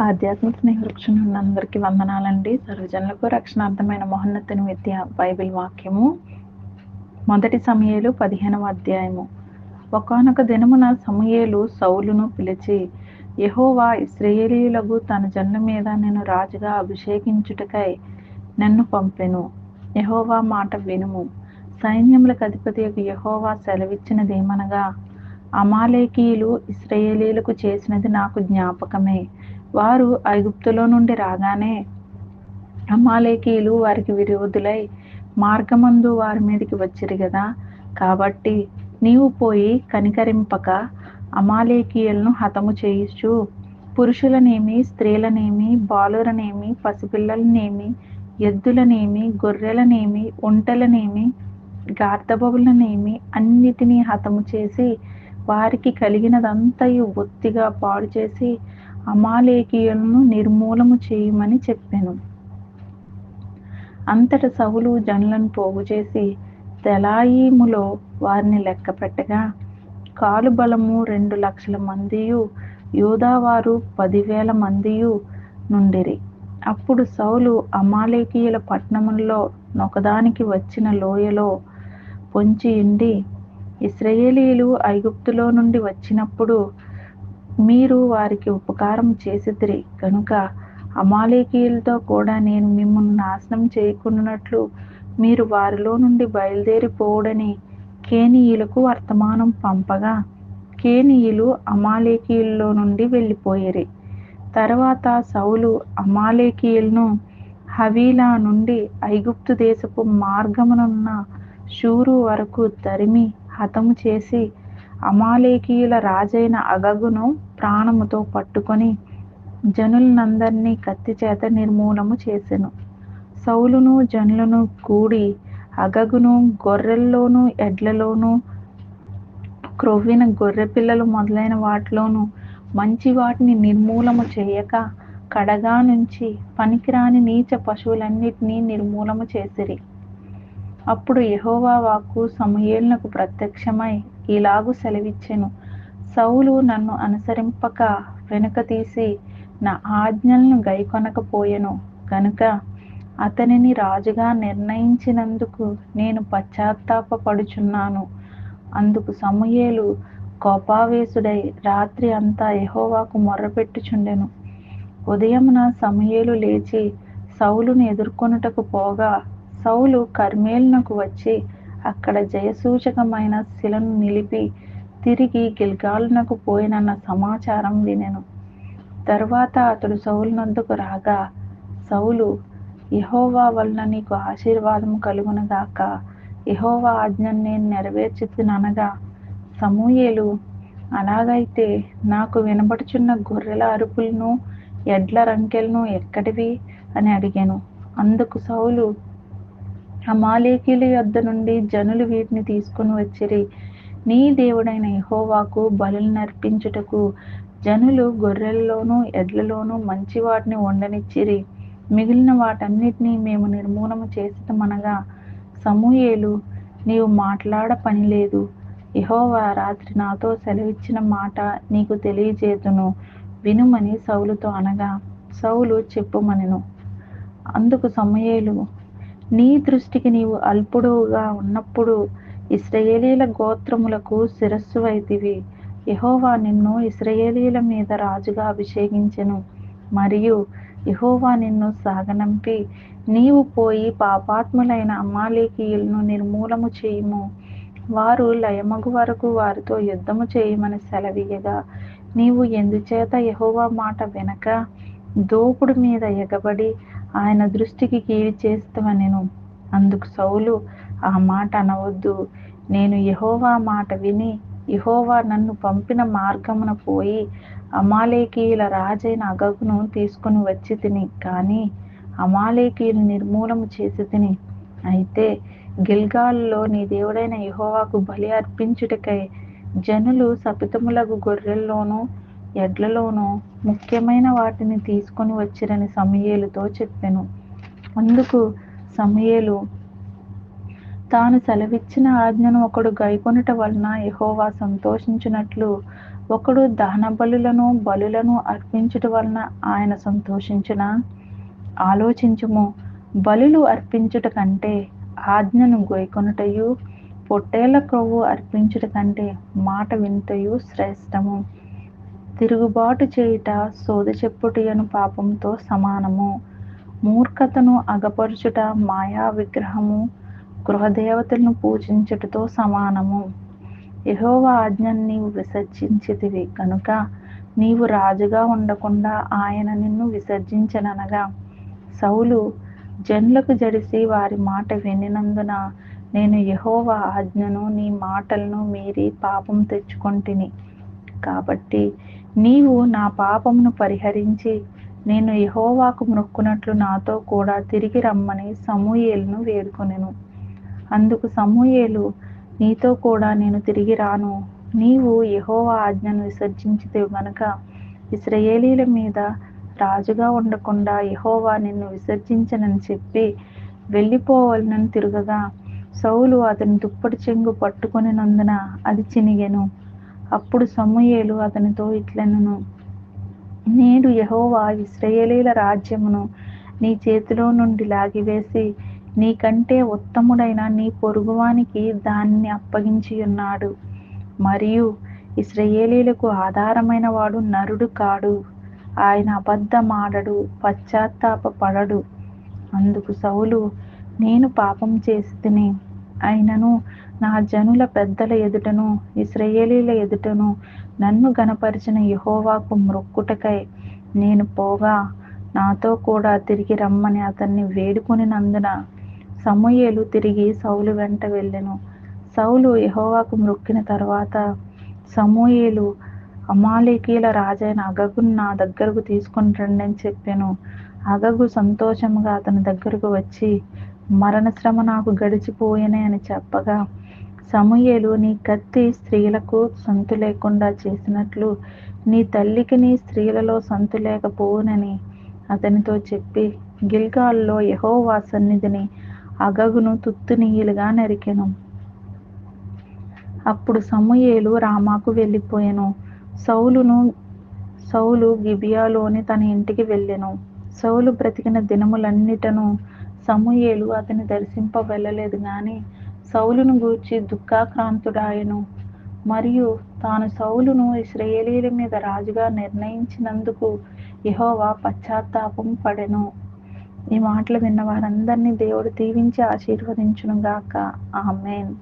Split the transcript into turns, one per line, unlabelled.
ఆధ్యాత్మిక స్నేహవృక్షం అందరికీ వందనాలండి. సర్వజనులకు రక్షణార్థమైన మహోన్నతని విద్య బైబిల్ వాక్యము. మొదటి సమయలు పదిహేనవ అధ్యాయము. ఒకనొక దినమున సమయలు సౌలును పిలిచి యహోవా ఇస్రయేలీలకు తన జన్మ మీద నేను రాజుగా అభిషేకించుటకై నన్ను పంపెను. యహోవా మాట వినుము. సైన్యములకు అధిపతి యహోవా సెలవిచ్చినదేమనగా అమాలేకీయులు ఇస్రయేలీలకు చేసినది నాకు జ్ఞాపకమే. వారు ఐగుప్తులో నుండి రాగానే అమాలేకీయులు వారికి విరోధులై మార్గమందు వారి మీదకి వచ్చిరు కదా కాబట్టి నీవు పోయి కనికరింపక అమాలేకీయులను హతము చేయిచు. పురుషులనేమి స్త్రీలనేమి బాలురనేమి పసిపిల్లలనేమి ఎద్దులనేమి గొర్రెలనేమి ఒంటలనేమి గార్ధబవులనేమి అన్నిటినీ హతము చేసి వారికి కలిగినదంతయు బొత్తిగా పాడు చేసి అమాలేకీయులను నిర్మూలము చేయమని చెప్పాను. అంతట సవులు జనులను పోగు చేసి తెలాయిములో వారిని లెక్క పెట్టగా కాలు బలము రెండు లక్షల మందియు యోధావారు పదివేల మందియు నుండిరి. అప్పుడు సౌలు అమాలేకీయుల పట్టణములో నొకదానికి వచ్చిన లోయలో పొంచి ఉండి ఇస్రయేలీలు ఐగుప్తులో నుండి వచ్చినప్పుడు మీరు వారికి ఉపకారం చేసిదిరి కనుక అమాలేకీయులతో కూడా నేను మిమ్మల్ని నాశనం చేయకున్నట్లు మీరు వారిలో నుండి బయలుదేరిపోవుడని కేనీయులకు వర్తమానం పంపగా కేనీయులు అమాలేకీయుల్లో నుండి వెళ్ళిపోయేరి. తర్వాత సౌలు అమాలేకీయులను హవీలా నుండి ఐగుప్తు దేశపు మార్గమునున్న షూరు వరకు తరిమి హతము చేసి అమాలేకీయుల రాజైన అగగును ప్రాణముతో పట్టుకొని జనులనందరినీ కత్తి చేత నిర్మూలము చేసెను. సౌలును జనులను కూడి అగగును గొర్రెల్లోనూ ఎడ్లలోనూ క్రొవ్విన గొర్రె పిల్లలు మొదలైన వాటిలోనూ మంచి వాటిని నిర్మూలము చేయక కడగా నుంచి పనికిరాని నీచ పశువులన్నిటినీ నిర్మూలము చేసిరి. అప్పుడు యహోవా వాక్కు సమయేలునకు ప్రత్యక్షమై ఇలాగు సెలవిచ్చెను. సౌలు నన్ను అనుసరింపక వెనుక తీసి నా ఆజ్ఞలను గైకొనకపోయెను. కనుక అతనిని రాజుగా నిర్ణయించినందుకు నేను పశ్చాత్తాపపడుచున్నాను. అందుకు సమూయేలు కోపావేశుడై రాత్రి అంతా ఎహోవాకు మొర్రపెట్టుచుండెను. ఉదయమున సమూయేలు లేచి సౌలును ఎదుర్కొనుటకు పోగా సౌలు కర్మేలునకు వచ్చి అక్కడ జయసూచకమైన శిలను నిలిపి తిరిగి గిల్గాలునకు పోయినన్న సమాచారం వినెను. తరువాత అతడు సౌలునందుకు రాగా సౌలు యహోవా వలన నీకు ఆశీర్వాదం కలుగునగాక. యహోవా ఆజ్ఞను నేను నెరవేర్చుతుననగా సమూయేలు అలాగైతే నాకు వినబడుచున్న గొర్రెల అరుపులను ఎడ్ల రంకెలను ఎక్కడివి? అని అడిగాను. అందుకు సౌలు అమాలేకీల యొద్ద నుండి జనులు వీటిని తీసుకుని వచ్చిరి. నీ దేవుడైన యహోవాకు బలులు నర్పించుటకు జనులు గొర్రెల్లోనూ ఎడ్లలోనూ మంచి వాటిని వండనిచ్చిరి. మిగిలిన వాటన్నిటినీ మేము నిర్మూలన చేసిటమనగా సమూయేలు నీవు మాట్లాడ పని లేదు. యహోవా రాత్రి నాతో సెలవిచ్చిన మాట నీకు తెలియజేతును. వినుమని సౌలుతో అనగా సౌలు చెప్పుమనెను. అందుకు సమయేలు నీ దృష్టికి నీవు అల్పుడుగా ఉన్నప్పుడు ఇస్రయేలీల గోత్రములకు శిరస్సు అయితివి యహోవా నిన్ను ఇస్రయేలీల మీద రాజుగా అభిషేకించెను. మరియు యహోవా నిన్ను సాగనంపి నీవు పోయి పాపాత్ములైన అమాలేకీయులను నిర్మూలము చేయుము. వారు లయమగు వరకు వారితో యుద్ధము చేయమని సెలవీయగా. నీవు ఎందుచేత యహోవా మాట వెనక దోపుడు మీద ఎగబడి ఆయన దృష్టికి కీడి చేస్తావనెను అందుకు సౌలు ఆ మాట అనవద్దు. నేను యహోవా మాట విని యహోవా నన్ను పంపిన మార్గమున పోయి అమాలేకీయుల రాజైన అగగును తీసుకుని వచ్చి తిని కానీ అమాలేకీయులు నిర్మూలము చేసి తిని. అయితే గిల్గాల్లో నీ దేవుడైన యహోవాకు బలి అర్పించుటకై జనులు సపితములకు గొర్రెల్లోనూ ఎడ్లలోనూ ముఖ్యమైన వాటిని తీసుకొని వచ్చిరని సమయేలుతో చెప్పాను. అందుకు సమయేలు తాను సెలవిచ్చిన ఆజ్ఞను ఒకడు గైకొనుట వలన యహోవా సంతోషించినట్లు ఒకడు దహన బలులను బలులను అర్పించుట వలన ఆయన సంతోషించిన? ఆలోచించుము బలులు అర్పించుట కంటే ఆజ్ఞను గొయ్కొనుటయు పొట్టేళ్ళ క్రొవ్వు అర్పించుట కంటే మాట వింతయు శ్రేష్టము. తిరుగుబాటు చేయుట సోద చెప్పుటయను పాపంతో సమానము. మూర్ఖతను అగపరుచుట మాయా విగ్రహము గృహదేవతలను పూజించుటతో సమానము. యహోవా ఆజ్ఞను నీవు విసర్జించితివి కనుక నీవు రాజుగా ఉండకుండా ఆయన నిన్ను విసర్జించననగా. సౌలు జన్లకు జడిసి వారి మాట వినినందున నేను యహోవా ఆజ్ఞను నీ మాటలను మీరి పాపం తెచ్చుకొంటిని. కాబట్టి నీవు నా పాపమును పరిహరించి నేను యహోవాకు మొక్కునట్లు నాతో కూడా తిరిగి రమ్మని సమూయేలును వేడుకొనెను. అందుకు సమూయేలు నీతో కూడా నేను తిరిగి రాను. నీవు యహోవా ఆజ్ఞను విసర్జించితే గనుక ఇస్రయేలీల మీద రాజుగా ఉండకుండా యహోవా నిన్ను విసర్జించనని చెప్పి వెళ్ళిపోవాలని తిరగగా సౌలు అతని దుప్పటి చెంగు పట్టుకొనినందున అది చినిగెను. అప్పుడు సమూయేలు అతనితో ఇట్లనను నేడు యహోవా ఇస్రయేలీల రాజ్యమును నీ చేతిలో నుండి లాగివేసి నీకంటే ఉత్తముడైన నీ పొరుగువానికి దాన్ని అప్పగించి ఉన్నాడు మరియు ఇస్రయేలీలకు ఆధారమైన వాడు నరుడు కాడు. ఆయన అబద్ధమాడడు పశ్చాత్తాప పడడు అందుకు సౌలు నేను పాపం చేసి తిని అయినను నా జనుల పెద్దల ఎదుటను ఇస్రయేలీల ఎదుటను నన్ను గనపరిచిన యహోవాకు మ్రొక్కుటకై నేను పోగా నాతో కూడా తిరిగి రమ్మని అతన్ని వేడుకొనినందున సమూయేలు తిరిగి సౌలు వెంట వెళ్ళెను. సౌలు యహోవాకు మ్రొక్కిన తర్వాత సమూయేలు అమాలేకీల రాజైన అగగును నా దగ్గరకు తీసుకొని రండి అని చెప్పాను. అగగు సంతోషంగా అతని దగ్గరకు వచ్చి మరణశ్రమ నాకు గడిచిపోయనే అని చెప్పగా సమూయేలు నీ కత్తి స్త్రీలకు సంతు లేకుండా చేసినట్లు నీ తల్లికి నీ స్త్రీలలో సంతు లేకపోవునని అతనితో చెప్పి గిల్గాల్లో యహోవా సన్నిధిని అగగును తుత్తునీయులుగా నరికెను. అప్పుడు సమూయేలు రామాకు వెళ్ళిపోయాను. సౌలును సౌలు గిబియాలోని తన ఇంటికి వెళ్ళెను. సౌలు బ్రతికిన దినములన్నిటను సమూయేలు అతని దర్శింప వెళ్ళలేదు కానీ సౌలును గూర్చి దుఃఖాక్రాంతుడాయెను. మరియు తాను సౌలును ఇస్రయేలీల మీద రాజుగా నిర్ణయించినందుకు యహోవా పశ్చాత్తాపం పడెను. ఈ మాటలు విన్న వారందరినీ దేవుడు దీవించి ఆశీర్వదించునుగాక. ఆమెన్.